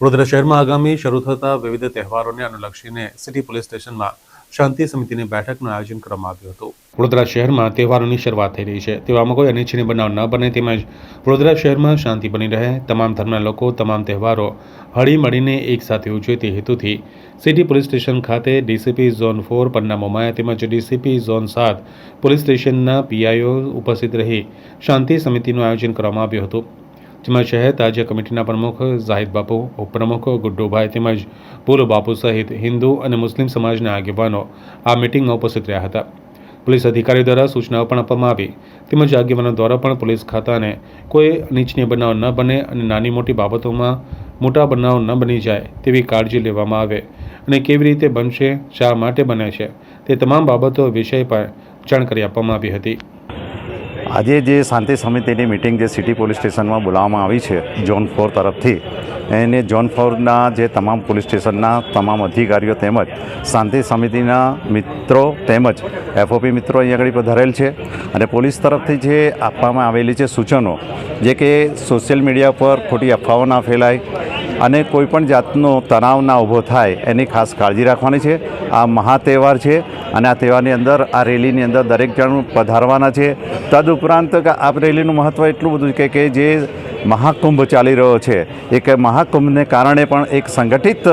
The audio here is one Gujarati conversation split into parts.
વડોદરા શહેરમાં આગામી શરૂ થતા વિવિધ તહેવારોને અનુલક્ષીને સિટી પોલીસ સ્ટેશનમાં શાંતિ સમિતિની બેઠકનું આયોજન કરવામાં આવ્યું હતું. વડોદરા શહેરમાં તહેવારોની શરૂઆત થઈ રહી છે. તેવામાં કોઈ અનિચ્છનીય બનાવ ન બને, તેમજ વડોદરા શહેરમાં શાંતિ બની રહે. તમામ ધર્મના લોકો તમામ તહેવારો હળી મળીને એક સાથે ઉજવે તે હેતુથી સિટી પોલીસ સ્ટેશન ખાતે DCP zone four Panna Momaya તેમજ ડીસીપી ઝોન સાત પોલીસ સ્ટેશનના પીઆઈઓ ઉપસ્થિત રહી શાંતિ સમિતિનું આયોજન કરવામાં આવ્યું હતું. જેમાં શહેર તાજિયા કમિટીના પ્રમુખ ઝાહિદ બાપુ, ઉપપ્રમુખ ગુડ્ડુભાઈ તેમજ પૂર્વ બાપુ સહિત હિન્દુ અને મુસ્લિમ સમાજના આગેવાનો આ મિટિંગમાં ઉપસ્થિત રહ્યા હતા. પોલીસ અધિકારીઓ દ્વારા સૂચનાઓ પણ આપવામાં આવી. તેમજ આગેવાનો દ્વારા પણ પોલીસ ખાતાને કોઈ નીચનીય બનાવ ન બને અને નાની મોટી બાબતોમાં મોટા બનાવ ન બની જાય તેવી કાળજી લેવામાં આવે અને કેવી રીતે બનશે, શા માટે બને છે તે તમામ બાબતો વિષય પર જાણકારી આપવામાં આવી હતી. આજે જે શાંતિ સમિતિની મિટિંગ જે સિટી પોલીસ સ્ટેશનમાં બોલાવવામાં આવી છે ઝોન ફોર તરફથી, એને ઝોન ફોરના જે તમામ પોલીસ સ્ટેશનના તમામ અધિકારીઓ તેમજ શાંતિ સમિતિના મિત્રો તેમજ એફઓપી મિત્રો અહીં આગળ પધારેલ છે. અને પોલીસ તરફથી જે આપવામાં આવેલી છે સૂચનો, જે કે સોશિયલ મીડિયા પર ખોટી અફવાઓ ના ફેલાય અને કોઈપણ જાતનો તણાવ ના ઊભો થાય એની ખાસ કાળજી રાખવાની છે. આ મહા તહેવાર છે. અને આ તહેવારની અંદર આ રેલીની અંદર દરેક જણ પધારવાના છે. તદઉપરાંત આ રેલીનું મહત્ત્વ એટલું બધું છે કે જે મહાકુંભ ચાલી રહ્યો છે. એક મહાકુંભને કારણે પણ એક સંગઠિત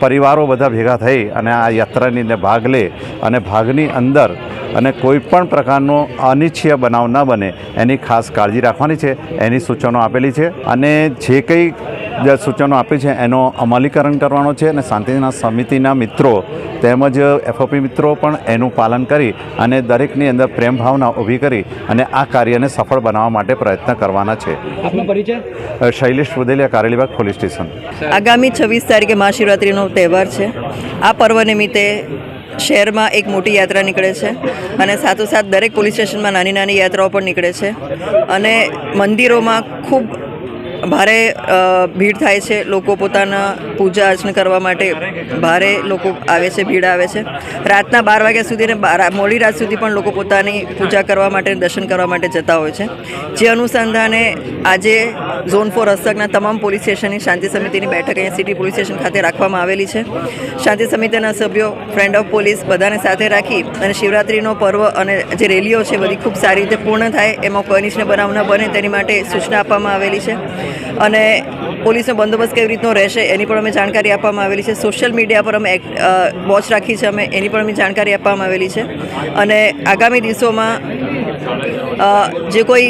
પરિવારો બધા ભેગા થઈ અને આ યાત્રાની ભાગ લે અને ભાગની અંદર અને કોઈ પણ પ્રકારનો અનિચ્છીય બનાવ ન બને. એની ખાસ કાળજી રાખવાની છે. એની સૂચનો આપેલી છે. અને જે કંઈ જે સૂચનો આપી છે એનો અમલીકરણ કરવાનો છે અને શાંતિના સમિતિના મિત્રો તેમજ એફઓપી મિત્રો પણ એનું પાલન કરી અને દરેકની અંદર પ્રેમ ભાવના ઊભી કરી અને આ કાર્યને સફળ બનાવવા માટે પ્રયત્ન કરવાના છે. આપનો પરિચય? Shailesh Vadheliya Karelibaug police station. આગામી છવ્વીસ તારીખે મહાશિવરાત્રિનો તહેવાર છે. આ પર્વ નિમિત્તે શહેરમાં એક મોટી યાત્રા નીકળે છે અને સાથોસાથ દરેક પોલીસ સ્ટેશનમાં નાની નાની યાત્રાઓ પણ નીકળે છે. અને મંદિરોમાં ખૂબ ભારે ભીડ થાય છે. લોકો પોતાના પૂજા અર્ચના કરવા માટે ભારે લોકો આવે છે, ભીડ આવે છે. રાતના બાર વાગ્યા સુધી અને મોડી રાત સુધી પણ લોકો પોતાની પૂજા કરવા માટે, દર્શન કરવા માટે જતા હોય છે. જે અનુસંધાને આજે ઝોન ફોર હસ્તકના તમામ પોલીસ સ્ટેશનની શાંતિ સમિતિની બેઠક અહીંયા સિટી પોલીસ સ્ટેશન ખાતે રાખવામાં આવેલી છે. શાંતિ સમિતિના સભ્યો ફ્રેન્ડ ઓફ પોલીસ બધાને સાથે રાખી અને શિવરાત્રિનો પર્વ અને જે રેલીઓ છે બધી ખૂબ સારી રીતે પૂર્ણ થાય, એમાં કોઈ અનિચ્છનીય બનાવ ન બને, તેની માટે સૂચના આપવામાં આવેલી છે. અને પોલીસનો બંદોબસ્ત કેવી રીતનો રહેશે એની પણ અમે જાણકારી આપવામાં આવેલી છે. સોશિયલ મીડિયા પર અમે વોચ રાખી છે અમે, એની પણ અમે જાણકારી આપવામાં આવેલી છે. અને આગામી દિવસોમાં જે કોઈ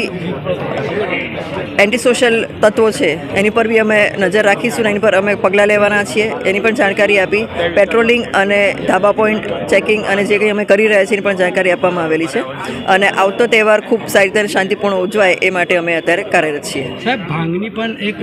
એન્ટી સોશિયલ તત્વો છે, એની પર બી અમે નજર રાખીશું એની પર અમે પગલાં લેવાના છીએ. એની પણ જાણકારી આપી. પેટ્રોલિંગ અને ધાબા પોઈન્ટ ચેકિંગ અને જે કંઈ અમે કરી રહ્યા છીએ એની પણ જાણકારી આપવામાં આવેલી છે. અને આવતો તહેવાર ખૂબ સારી રીતે શાંતિપૂર્ણ ઉજવાય એ માટે અમે અત્યારે કાર્યરત છીએ. ભાંગની પણ એક